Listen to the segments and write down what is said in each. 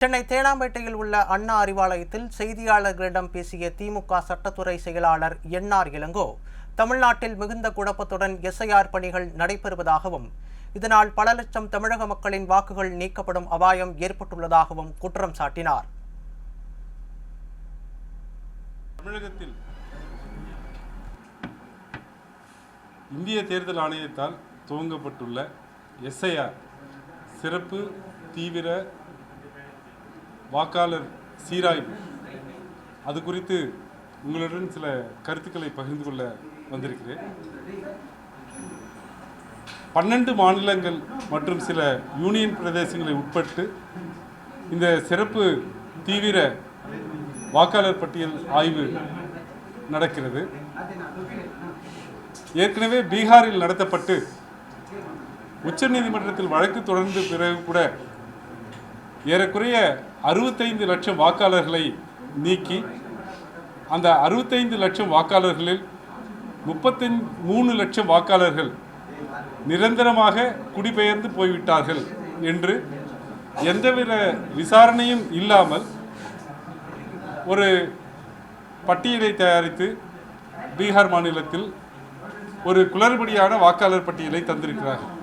சென்னை தேனாம்பேட்டையில் உள்ள அண்ணா அறிவாலயத்தில் செய்தியாளர்களிடம் பேசிய திமுக சட்டத்துறை செயலாளர் என்ஆர் இளங்கோ தமிழ்நாட்டில் மிகுந்த குழப்பத்துடன் எஸ்ஐஆர் பணிகள் நடைபெறுவதாகவும் இதனால் பல லட்சம் தமிழக மக்களின் வாக்குகள் நீக்கப்படும் அபாயம் ஏற்பட்டுள்ளதாகவும் குற்றம் சாட்டினார். தமிழகத்தில் இந்திய தேர்தல் ஆணையத்தால் துவங்கப்பட்டுள்ள எஸ்ஐஆர் சிறப்பு தீவிர வாக்காளர் சீராய்வு. அது குறித்து உங்களுடன் சில கருத்துக்களை பகிர்ந்து கொள்ள வந்திருக்கிறேன். பன்னெண்டு மாநிலங்கள் மற்றும் சில யூனியன் பிரதேசங்களை உட்பட்டு இந்த சிறப்பு தீவிர வாக்காளர் பட்டியல் ஆய்வு நடக்கிறது. ஏற்கனவே பீகாரில் நடத்தப்பட்டு உச்சநீதிமன்றத்தில் வழக்கு தொடர்ந்து பிறகு கூட ஏறக்குறைய அறுபத்தைந்து லட்சம் வாக்காளர்களை நீக்கி அந்த அறுபத்தைந்து லட்சம் வாக்காளர்களில் முப்பத்தஞ்சு மூணு லட்சம் வாக்காளர்கள் நிரந்தரமாக குடிபெயர்ந்து போய்விட்டார்கள் என்று எந்தவித விசாரணையும் இல்லாமல் ஒரு பட்டியலை தயாரித்து பீகார் மாநிலத்தில் ஒரு குளறுபடியான வாக்காளர் பட்டியலை தந்திருக்கிறார்கள்.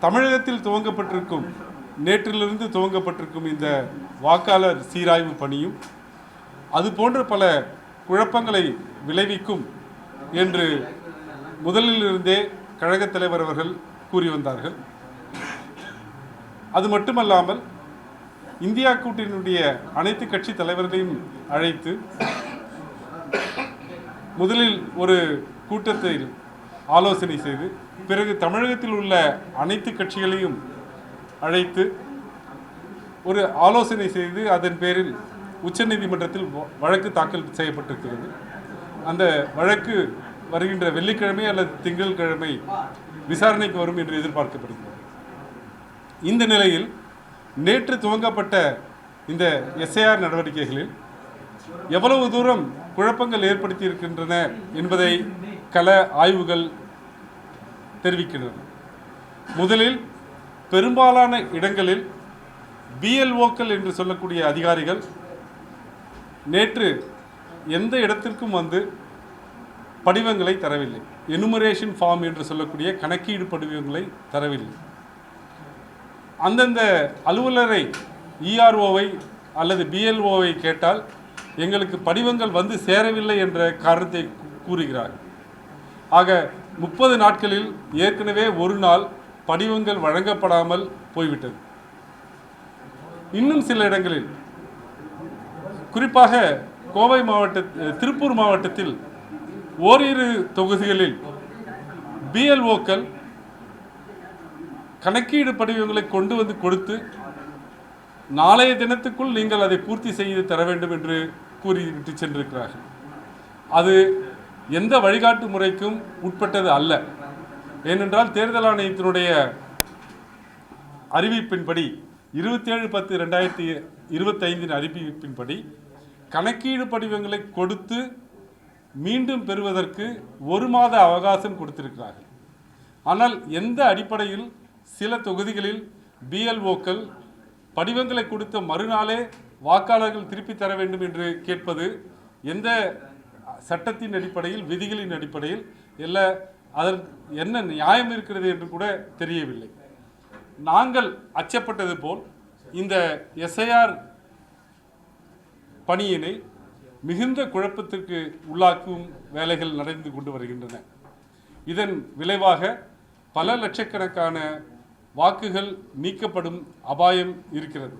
தமிழகத்தில் துவங்கப்பட்டிருக்கும் நேற்றிலிருந்து துவங்கப்பட்டிருக்கும் இந்த வாக்காளர் சீராய்வு பணியும் அது போன்ற பல குழப்பங்களை விளைவிக்கும் என்று முதலிலிருந்தே கழகத் தலைவர் அவர்கள் கூறி வந்தார்கள். அது மட்டுமல்லாமல் இந்தியா கூட்டினுடைய அனைத்து கட்சி தலைவர்களையும் அழைத்து முதலில் ஒரு கூட்டத்தில் ஆலோசனை செய்து பிறகு தமிழகத்தில் உள்ள அனைத்து கட்சிகளையும் அழைத்து ஒரு ஆலோசனை செய்து அதன் பேரில் உச்சநீதிமன்றத்தில் வ- வழக்கு தாக்கல் செய்யப்பட்டிருக்கிறது. அந்த வழக்கு வருகின்ற வெள்ளிக்கிழமை அல்லது திங்கட்கிழமை விசாரணைக்கு வரும் என்று எதிர்பார்க்கப்படுகிறது. இந்த நிலையில் நேற்று துவங்கப்பட்ட இந்த எஸ்ஐஆர் நடவடிக்கைகளில் எவ்வளவு தூரம் குழப்பங்கள் ஏற்படுத்தி இருக்கின்றன என்பதை கள ஆய்வுகள் தெரிவிக்கின்றன. முதலில் பெரும்பாலான இடங்களில் பிஎல்ஓக்கள் என்று சொல்லக்கூடிய அதிகாரிகள் நேற்று எந்த இடத்திற்கும் வந்து படிவங்களை தரவில்லை. எனுமரேஷன் ஃபார்ம் என்று சொல்லக்கூடிய கணக்கீடு படிவங்களை தரவில்லை. அந்தந்த அலுவலரை இஆர்ஓவை அல்லது பிஎல்ஓவை கேட்டால் எங்களுக்கு படிவங்கள் வந்து சேரவில்லை என்ற காரணத்தை கூறுகிறார் கூறுகிறார்கள். ஆக முப்பது நாட்களில் ஏற்கனவே ஒரு நாள் படிவங்கள் வழங்கப்படாமல் போய்விட்டது. இன்னும் சில இடங்களில் குறிப்பாக கோவை மாவட்ட திருப்பூர் மாவட்டத்தில் ஓரிரு தொகுதிகளில் பிஎல்ஓக்கள் கணக்கீடு படிவங்களை கொண்டு வந்து கொடுத்து நாளைய தினத்துக்குள் நீங்கள் அதை பூர்த்தி செய்து தர வேண்டும் என்று கூறிவிட்டு சென்றிருக்கிறார்கள். அது எந்த வழிகாட்டு முறைக்கும் உட்பட்டது அல்ல. ஏனென்றால் தேர்தல் ஆணையத்தினுடைய அறிவிப்பின்படி இருபத்தேழு பத்து ரெண்டாயிரத்தி இருபத்தைந்தின் அறிவிப்பின்படி கணக்கீடு படிவங்களை கொடுத்து மீண்டும் பெறுவதற்கு ஒரு மாத அவகாசம் கொடுத்திருக்கிறார்கள். ஆனால் எந்த அடிப்படையில் சில தொகுதிகளில் பிஎல்ஓக்கள் படிவங்களை கொடுத்த மறுநாளே வாக்காளர்கள் திருப்பி தர வேண்டும் என்று கேட்பது எந்த சட்டத்தின் அடிப்படையில் விதிகளின் அடிப்படையில் எல்லா அதற்கு என்ன நியாயம் இருக்கிறது என்று கூட தெரியவில்லை. நாங்கள் அச்சப்பட்டது போல் இந்த எஸ்ஐஆர் பணியினை மிகுந்த குழப்பத்திற்கு உள்ளாக்கும் வேலைகள் நடந்து கொண்டு வருகின்றன. இதன் விளைவாக பல லட்சக்கணக்கான வாக்குகள் நீக்கப்படும் அபாயம் இருக்கிறது.